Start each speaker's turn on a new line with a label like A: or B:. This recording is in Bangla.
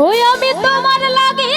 A: ওই আমি তোমার লাগে